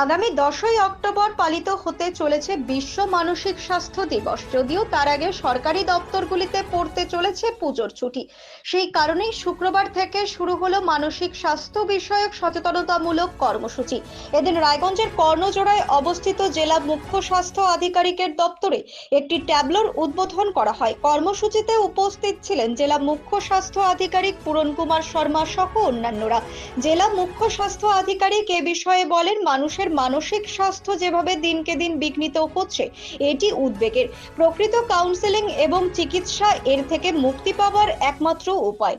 আগামী দশই অক্টোবর পালিত হতে চলেছে বিশ্ব মানসিক স্বাস্থ্য দিবস। যদিও তার আগে সরকারি দপ্তরগুলিতে পড়তে চলেছে পুজোর ছুটি। সেই কারণেই শুক্রবার থেকে শুরু হলো মানসিক স্বাস্থ্য বিষয়ক সচেতনতামূলক কর্মসূচি। এদিন রায়গঞ্জের কর্ণজোড়ায় অবস্থিত জেলা মুখ্য স্বাস্থ্য আধিকারিকের দপ্তরে একটি ট্যাবলোর উদ্বোধন করা হয়। কর্মসূচিতে উপস্থিত ছিলেন জেলা মুখ্য স্বাস্থ্য আধিকারিক পূরণ কুমার শর্মা সহ অন্যান্যরা। জেলা মুখ্য স্বাস্থ্য আধিকারিক এ বিষয়ে বলেন, মানুষের মানসিক স্বাস্থ্য যেভাবে দিনকে দিন বিঘ্নিত হচ্ছে, এটি উদ্বেগের। প্রকৃত কাউন্সেলিং এবং চিকিৎসা এর থেকে মুক্তি পাওয়ার একমাত্র উপায়।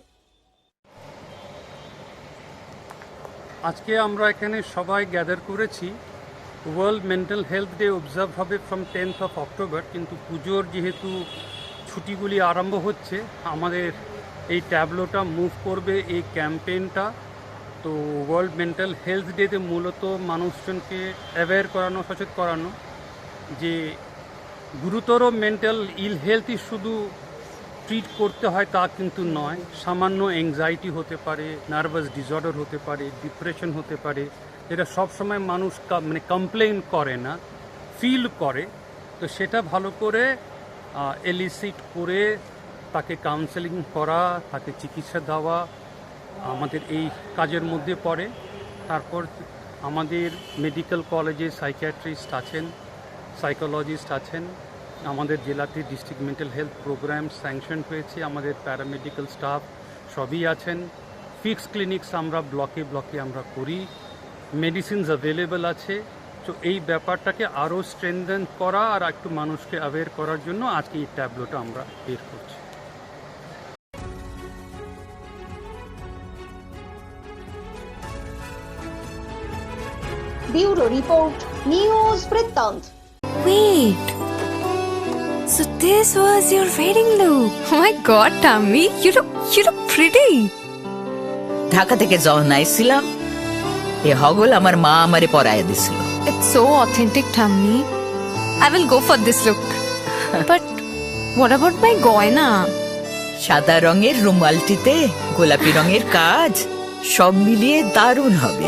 আজকে আমরা এখানে সবাই গ্যাদার করেছি। World mental health day observe হবে ফ্রম টেন্থ অফ অক্টোবর কিন্তু পুজোর যেহেতু ছুটিগুলি আরম্ভ হচ্ছে, আমাদের এই ট্যাবলোটা মুভ করবে, এই ক্যাম্পেইনটা তো ওয়ার্ল্ড মেন্টাল হেলথ ডেতে মূলত মানুষজনকে অ্যাওয়্যার করানো, সচেত করানো যে গুরুতর মেন্টাল ইল হেলথই শুধু ট্রিট করতে হয় তা কিন্তু নয়, সামান্য অ্যাংজাইটি হতে পারে নার্ভাস ডিসঅর্ডার হতে পারে ডিপ্রেশন হতে পারে, যেটা সবসময় মানুষ মানে কমপ্লেন করে না ফিল করে, তো সেটা ভালো করে এলিসিট করে তাকে কাউন্সেলিং করা, তাকে চিকিৎসা দেওয়া আমাদের এই কাজের মধ্যে পড়ে। তারপর আমাদের মেডিকেল কলেজে সাইকিয়াট্রিস্ট আছেন সাইকোলজিস্ট আছেন। আমাদের জেলাতে district mental health programme sanction হয়েছে। আমাদের প্যারামেডিক্যাল স্টাফ সবই আছেন। ফিক্স ক্লিনিক্স আমরা ব্লকে ব্লকে আমরা করি। মেডিসিনস অ্যাভেলেবেল আছে। তো এই ব্যাপারটাকে আরও স্ট্রেনদেন করা আর একটু মানুষকে অ্যাওয়্যার করার জন্য আজকে এই ট্যাবলোটা আমরা বের করছি। ব্যুরো রিপোর্ট নিউজ বৃত্তান্ত Wait. So this was your wedding look. Oh my god, Tammy, you look you look pretty. Dhaka থেকে যখন আইছিলাম এ হগল আমার মা আমারে পরায় দিছিল It's so authentic, Tammy. I will go for this look. but what about my goina? সাদা রঙের রুমালটিতে গোলাপি রঙের কাজ সব মিলিয়ে দারুণ হবে